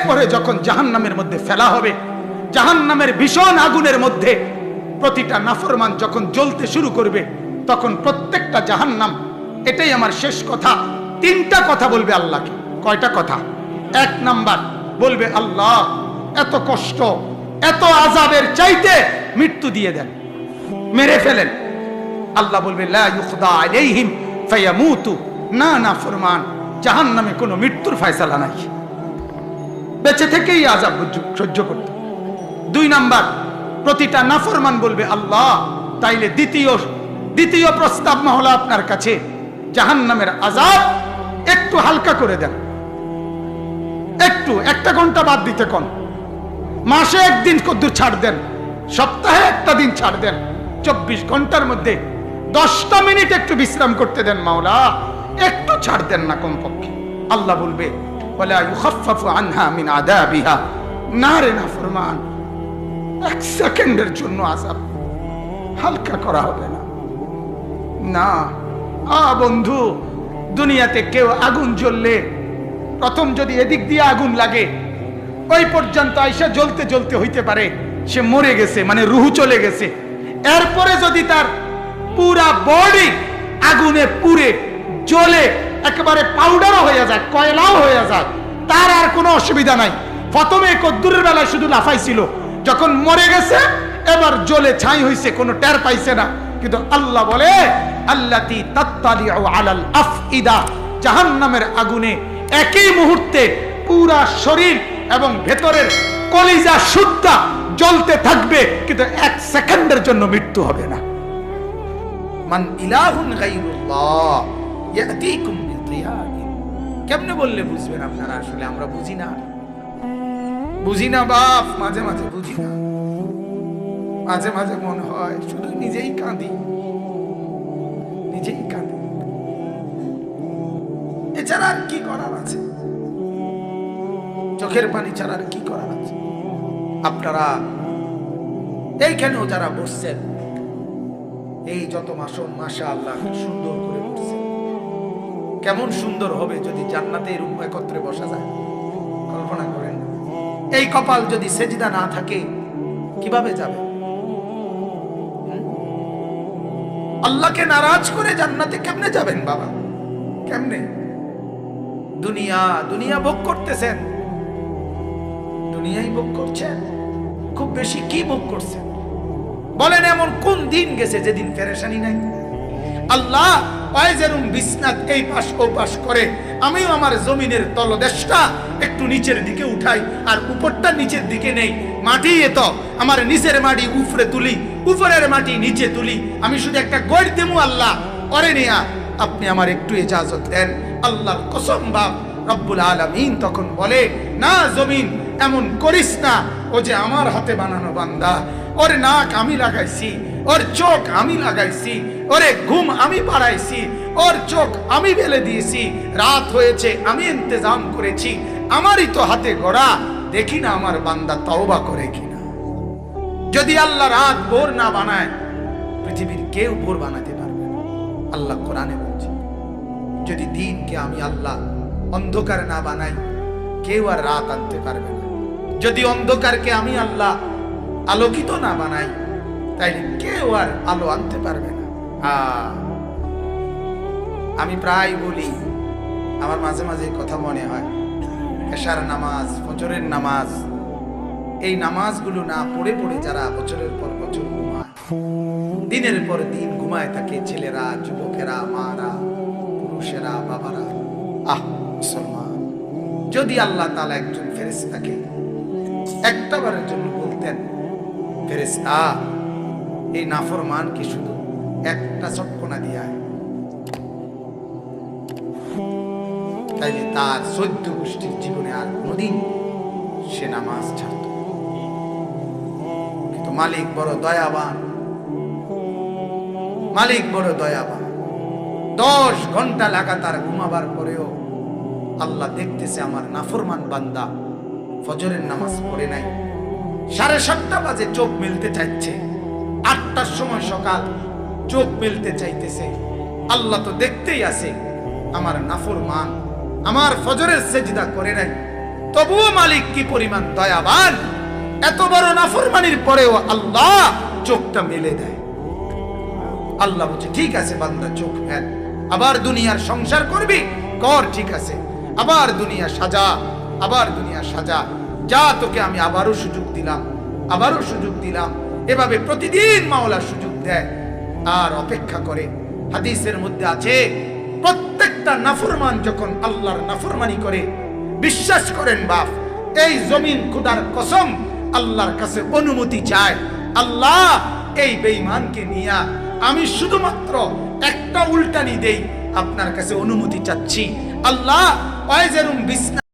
এরপরে যখন জাহান্নামের মধ্যে ফেলা হবে, জাহান্নামের ভীষণ আগুনের মধ্যে প্রতিটা নাফরমান যখন জ্বলতে শুরু করবে, তখন প্রত্যেকটা জাহান্নাম, এটাই আমার শেষ কথা। তিনটা কথা বলবে আল্লাহকে। কয়টা কথা? এক নাম্বার, বলবে, আল্লাহ, এত কষ্ট, এত আজাবের চাইতে মৃত্যু দিয়ে দেন, মেরে ফেলেন। আল্লাহ বলবে না না, ফরমান, জাহান্নামে কোনো মৃত্যুর ফয়সালা নাই। বেঁচে থেকেই আজাব সহ্য- করতে। দুই নাম্বার, প্রতিটা নাফরমান বলবে, আল্লাহ, তাইলে দ্বিতীয় দ্বিতীয় প্রস্তাব মহলা আপনার কাছে। জাহান্নামের আজাব একটু হালকা করে দেন। একটু, একটা ঘণ্টা বাদ দিতে কন। মাসে একদিন কদ্দুর ছাড় দেন। সপ্তাহে একটা দিন ছাড় দেন। চব্বিশ ঘণ্টার মধ্যে দশটা মিনিট একটু বিশ্রাম করতে দেন মাওলা। একটু ছাড় দেন না কমপক্ষে। আল্লাহ বলবে বলে ইউখাফফাফু আনহা মিন আদাবিহা না রে এক সেকেন্ডের জন্য আজাব হালকা করা হবে না। না। আ বন্ধু, দুনিয়াতে কেউ আগুন জ্বললে, প্রথম যদি এদিক দিয়ে আগুন লাগে, ওই পর্যন্ত আইসা জ্বলতে জ্বলতে হইতে পারে। সে মরে গেছে মানে রুহু চলে গেছে। এরপরে যদি তার পুরা বডি আগুনে পুড়ে, জ্বলে, একেবারে পাউডারও হয়ে যায়, কয়লাও হয়ে যায় তার আর কোনো অসুবিধা নাই। প্রথমে কদ্দুরের বেলায় শুধু লাফাইছিল। যখন মরে গেছে, এবার জ্বলে ছাই হইছে, কোনো টের পাইছে না। কিন্তু আল্লাহ বলে, আল্লাতি তাত্তালিউ আলাল আফইদা আগুনে একই মুহূর্তে পুরা শরীর এবং ভেতরের কলিজা শুদ্ধা জ্বলতে থাকবে, কিন্তু এক সেকেন্ডের জন্য মৃত্যু হবে না। মান ইলাহুন গায়রুল্লাহ, ইয়াতিকুম কেমনে বললে বুঝবেন আপনারা? আসলে আমরা বুঝি না। বুঝি না বাপ, মাঝে মাঝে বুঝি না। মাঝে মাঝে মনে হয় শুধু নিজেই কাঁদি। নিজেই কাঁদি। এছাড়া আর কি করার আছে? চোখের পানি ছাড়া আর কি করার আছে? আপনারা এইখানেও যারা বসছেন, এই যত মাসন মাসা আল্লাহ সুন্দর করে কেমন সুন্দর হবে যদি জান্নাতে এরকম একত্রে বসা যায়? কল্পনা করেন। এই কপাল যদি সেজদা না থাকে, কীভাবে যাবে? আল্লাহকে নারাজ করে জান্নাতে কেমনে যাবেন বাবা? কেমনে? দুনিয়া দুনিয়া ভোগ করতেছেন। দুনিয়াই ভোগ করছেন? খুব বেশি কি ভোগ করছেন? বলেন এমন কোন দিন গেছে যেদিন ফেরেশানি নাই? আল্লাহ পায়জেরুম বিসনাত এই পাশ ও পাশ করে, আমিও আমার জমিনের তলদেশটা একটু নিচের দিকে উঠাই, আর উপরটা নিচের দিকে নেই। মাটি এত আমার নিচের মাটি উফরে তুলি, উপরের মাটি নিচে তুলি। আমি শুধু একটা গড় দেবো আল্লাহ করে নেয়া, আপনি আমার একটু ইজাজত দেন। আল্লাহর কসম বাপ, রব্বুল আলামিন তখন বলে, না জমিন, এমন করিস না। ও যে আমার হাতে বানানো বান্দা, ওর নাক আমি লাগাইছি, ওর চোখ আমি লাগাইছি ওরে ঘুম আমি বাড়াইছি, ওর চোখ আমি বেলে দিয়েছি, রাত হয়েছে, আমি ইন্তজাম করেছি, আমারই তো হাতে গড়া, দেখি না আমার বান্দা তওবা করে কিনা। যদি আল্লাহ রাত ভোর না বানায়, পৃথিবীর কেউ ভোর বানাতে পারবে না। আল্লাহ কোরআনে বলছে, যদি দিনকে আমি আল্লাহ অন্ধকার না বানাই, কেউ আর রাত আনতে পারবে না। যদি অন্ধকারকে আমি আল্লাহ আলোকিত না বানাই, তাইলে কেউ আর আলো আনতে পারবে না। আমি প্রায় বলি, আমার মাঝে মাঝে কথা মনে হয়। এশার নামাজ, ফজরের নামাজ, এই নামাজগুলো না পড়ে পড়ে যারা বছরের পর বছর ঘুমায়, দিনের পর দিন ঘুমায় থাকে ছেলেরা, যুবকেরা, মারা, পুরুষেরা, বাবারা। আহ, মুসলমান, যদি আল্লাহ তালা একজন ফেরেস্তাকে একটা বারের জন্য বলতেন ফেরেস্তা এই নাফরমানকে শুধু একটা চটকনা দিয়া তাইলে তার চোদ্দ গোষ্ঠীর জীবনে আর কোনোদিন সে নামাজ ছাড়ত কিন্তু মালিক বড় দয়াবান। মালিক বড় দয়াবান। দশ ঘণ্টা লাগাতার ঘুমাবার পরেও আল্লাহ দেখতেছে আমার নাফরমান বান্দা ফজরের নামাজ পড়ে নাই। সাড়ে সাতটা বাজে চোখ মিলতে চাইছে। আটটার সময় সকাল চোখ মেলতে চাইতেছে। আল্লাহ তো দেখতেই আছে, আমার নাফরমান, আমার ফজরের সেজদা করে নাই। তবুও মালিক কি পরিমাণ দয়াবান? এত বড় নাফরমানির পরেও আল্লাহ চোখটা মেলে দেয়। আল্লাহ বলছে, ঠিক আছে বান্দা, চোখ ফেল। আবার দুনিয়ার সংসার করবি? কর, ঠিক আছে। আবার দুনিয়া সাজা, আবার দুনিয়া সাজা। যা তোকে আমি আবারও সুযোগ দিলাম, আবারও সুযোগ দিলাম। এভাবে প্রতিদিন মাওলা সুযোগ দেয়। আর অপেক্ষা করে। হাদিসের মধ্যে আছে, প্রত্যেকটা নাফরমান যখন আল্লাহর নাফরমানি করে, বিশ্বাস করেন বাপ, এই জমিন খুদার কসম আল্লাহর কাছে অনুমতি চায়, আল্লাহ এই বেঈমানকে নিয়া আমি শুধুমাত্র একটা উল্টানি দেই, আপনার কাছে অনুমতি চাচ্ছি। আল্লাহ অয়জেরুম বিসনা